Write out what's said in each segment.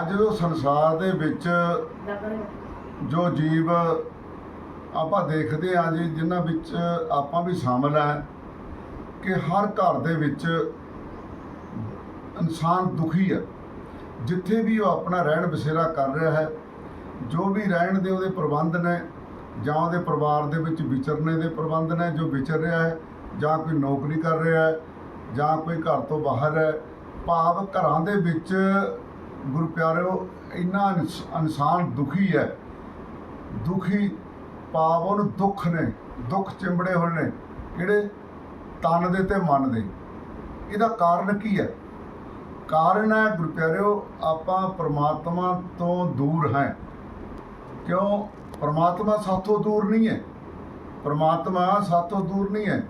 ਅੱਜ ਜੋ ਸੰਸਾਰ ਦੇ ਵਿੱਚ ਜੋ ਜੀਵ ਆਪਾਂ ਦੇਖਦੇ ਹਾਂ ਜੀ, ਜਿਨ੍ਹਾਂ ਵਿੱਚ ਆਪਾਂ ਵੀ ਸ਼ਾਮਲ ਹੈ, ਕਿ ਹਰ ਘਰ ਦੇ ਵਿੱਚ ਇਨਸਾਨ ਦੁਖੀ ਹੈ। ਜਿੱਥੇ ਵੀ ਉਹ ਆਪਣਾ ਰਹਿਣ ਬਸੇਰਾ ਕਰ ਰਿਹਾ ਹੈ, ਜੋ ਵੀ ਰਹਿਣ ਦੇ ਉਹਦੇ ਪ੍ਰਬੰਧ ਨੇ, ਜਾਂ ਉਹਦੇ ਪਰਿਵਾਰ ਦੇ ਵਿੱਚ ਵਿਚਰਨੇ ਦੇ ਪ੍ਰਬੰਧ ਨੇ, ਜੋ ਵਿਚਰ ਰਿਹਾ ਹੈ, ਜਾਂ ਕੋਈ ਨੌਕਰੀ ਕਰ ਰਿਹਾ ਹੈ, ਜਾਂ ਕੋਈ ਘਰ ਤੋਂ ਬਾਹਰ ਹੈ, ਭਾਵ ਘਰਾਂ ਦੇ ਵਿੱਚ ਗੁਰੂ ਪਿਆਰਿਓ, ਇੰਨਾ ਇਨਸ- ਇਨਸਾਨ ਦੁਖੀ ਹੈ। ਦੁਖੀ ਭਾਵ ਉਹਨੂੰ ਦੁੱਖ ਨੇ, ਦੁੱਖ ਚਿੰਬੜੇ ਹੋਏ ਨੇ ਕਿਹੜੇ ਤਨ ਦੇ ਤੇ ਮਨ ਦੇ। ਇਹਦਾ ਕਾਰਨ ਕੀ ਹੈ? ਕਾਰਨ ਹੈ, ਗੁਰੂ ਪਿਆਰਿਓ, ਆਪਾਂ ਪਰਮਾਤਮਾ ਤੋਂ ਦੂਰ ਹੈ। ਕਿਉਂ? ਪ੍ਰਮਾਤਮਾ ਸਾਥੋਂ ਦੂਰ ਨਹੀਂ ਹੈ। ਪ੍ਰਮਾਤਮਾ ਸਾਥੋਂ ਦੂਰ ਨਹੀਂ ਹੈ।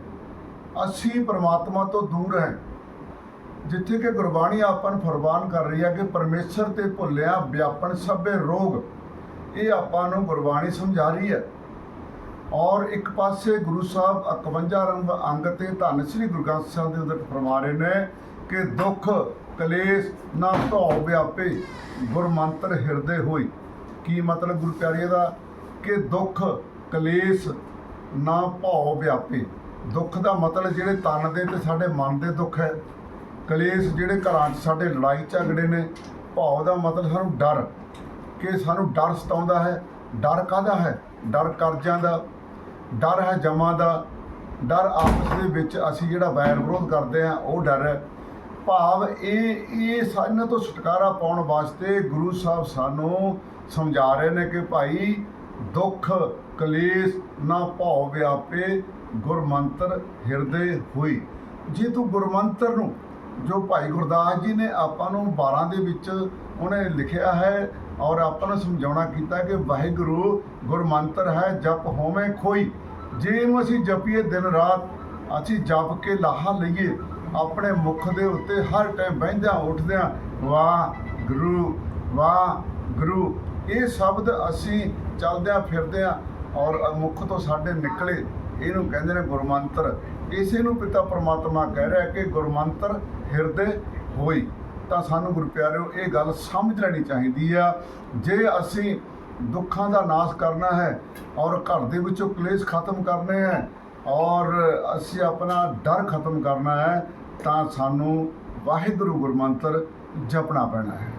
ਅਸੀਂ ਪਰਮਾਤਮਾ ਤੋਂ ਦੂਰ ਹੈ। ਜਿੱਥੇ ਕਿ ਗੁਰਬਾਣੀ ਆਪਾਂ ਨੂੰ ਫਰਮਾਨ ਕਰ ਰਹੀ ਹੈ ਕਿ ਪਰਮੇਸ਼ਰ ਤੇ ਭੁੱਲਿਆ ਵਿਆਪਨ ਸਭੇ ਰੋਗ, ਇਹ ਆਪਾਂ ਨੂੰ ਗੁਰਬਾਣੀ ਸਮਝਾ ਰਹੀ ਹੈ। ਔਰ ਇੱਕ ਪਾਸੇ ਗੁਰੂ ਸਾਹਿਬ 51 ਰੰਗ ਅੰਗ ਤੇ ਧੰਨ ਸ੍ਰੀ ਗੁਰੂ ਗ੍ਰੰਥ ਸਾਹਿਬ ਦੇ ਉਦਟ ਫਰਮਾ ਰਹੇ ਨੇ ਕਿ ਦੁੱਖ, ਕਲੇਸ਼ ਨਾ ਧੋ ਵਿਆਪੇ, ਗੁਰਮੰਤਰ ਹਿਰਦੇ ਹੋਈ। ਕੀ ਮਤਲਬ ਗੁਰੂ ਪਿਆਰੇ ਦਾ? ਕਿ ਦੁੱਖ, ਕਲੇਸ਼ ਨਾ ਭਉ ਵਿਆਪੇ। ਦੁੱਖ ਦਾ ਮਤਲਬ ਜਿਹੜੇ ਤਨ ਦੇ ਤੇ ਸਾਡੇ ਮਨ ਦੇ ਦੁੱਖ ਹੈ। ਕਲੇਸ਼ ਜਿਹੜੇ ਘਰਾਂ 'ਚ ਸਾਡੇ ਲੜਾਈ ਝਗੜੇ ਨੇ ਭਉ ਦਾ ਮਤਲਬ ਸਾਨੂੰ ਡਰ ਕਿ ਸਾਨੂੰ ਡਰ ਸਤਾਉਂਦਾ ਹੈ। ਡਰ ਕਾਹਦਾ ਹੈ? ਡਰ ਕਰਜ਼ਾਂ ਦਾ, ਡਰ ਹੈ ਜਮਾਂ ਦਾ। ਡਰ ਆਪਸ ਦੇ ਵਿੱਚ ਅਸੀਂ ਜਿਹੜਾ ਵੈਰ ਵਿਰੋਧ ਕਰਦੇ ਆ ਉਹ ਡਰ ਹੈ। ਭਾਵ ਇਹ ਇਹ ਸਾਨੂੰ ਤੋਂ ਛੁਟਕਾਰਾ ਪਾਉਣ ਵਾਸਤੇ ਗੁਰੂ ਸਾਹਿਬ ਸਾਨੂੰ ਸਮਝਾ ਰਹੇ ਨੇ ਕਿ ਭਾਈ ਦੁੱਖ, ਕਲੇਸ਼ ਨਾ ਭਉ ਵਿਆਪੇ ਗੁਰਮੰਤਰ ਹਿਰਦੇ ਹੋਈ। ਜੇ ਤੂੰ ਗੁਰਮੰਤਰ ਨੂੰ ਜੋ ਭਾਈ ਗੁਰਦਾਸ ਜੀ ਨੇ ਆਪਾਂ ਨੂੰ 12 ਦੇ ਵਿੱਚ ਉਹਨੇ ਲਿਖਿਆ ਹੈ ਔਰ ਆਪਾਂ ਨੂੰ ਸਮਝਾਉਣਾ ਕੀਤਾ ਕਿ ਵਾਹਿਗੁਰੂ ਗੁਰਮੰਤਰ ਹੈ, ਜਪ ਹੋਵੇਂ ਖੋਈ। ਜੇ ਇਹਨੂੰ ਅਸੀਂ ਜਪੀਏ ਦਿਨ ਰਾਤ, ਅਸੀਂ ਜਪ ਕੇ ਲਾਹਾ ਲਈਏ। ਆਪਣੇ ਮੁਖ ਦੇ ਉੱਤੇ ਹਰ ਟਾਈਮ ਬਹਿੰਦਿਆਂ ਉੱਠਦਿਆਂ ਵਾਹ ਗੁਰੂ ਵਾਹ ਗੁਰੂ ਇਹ ਸ਼ਬਦ ਅਸੀਂ ਚੱਲਦਿਆਂ ਫਿਰਦਿਆਂ ਔਰ ਮੁਖ ਤੋਂ ਸਾਡੇ ਨਿਕਲੇ, ਇਹਨੂੰ ਕਹਿੰਦੇ ਨੇ ਗੁਰਮੰਤਰ। ਇਸੇ ਨੂੰ ਪਿਤਾ ਪਰਮਾਤਮਾ ਕਹਿ ਰਿਹਾ ਕਿ ਗੁਰਮੰਤਰ ਹਿਰਦੇ ਹੋਈ, ਤਾਂ ਸਾਨੂੰ ਗੁਰੂ ਪਿਆਰਿਓ ਇਹ ਗੱਲ ਸਮਝ ਲੈਣੀ ਚਾਹੀਦੀ ਆ। ਜੇ ਅਸੀਂ ਦੁੱਖਾਂ ਦਾ ਨਾਸ਼ ਕਰਨਾ ਹੈ ਔਰ ਘਰ ਦੇ ਵਿੱਚੋਂ ਕਲੇਸ਼ ਖਤਮ ਕਰਨੇ ਹੈ ਔਰ ਅਸੀਂ ਆਪਣਾ ਡਰ ਖਤਮ ਕਰਨਾ ਹੈ, ਤਾਂ ਸਾਨੂੰ ਵਾਹਿਗੁਰੂ ਗੁਰਮੰਤਰ ਜਪਣਾ ਪੈਣਾ ਹੈ।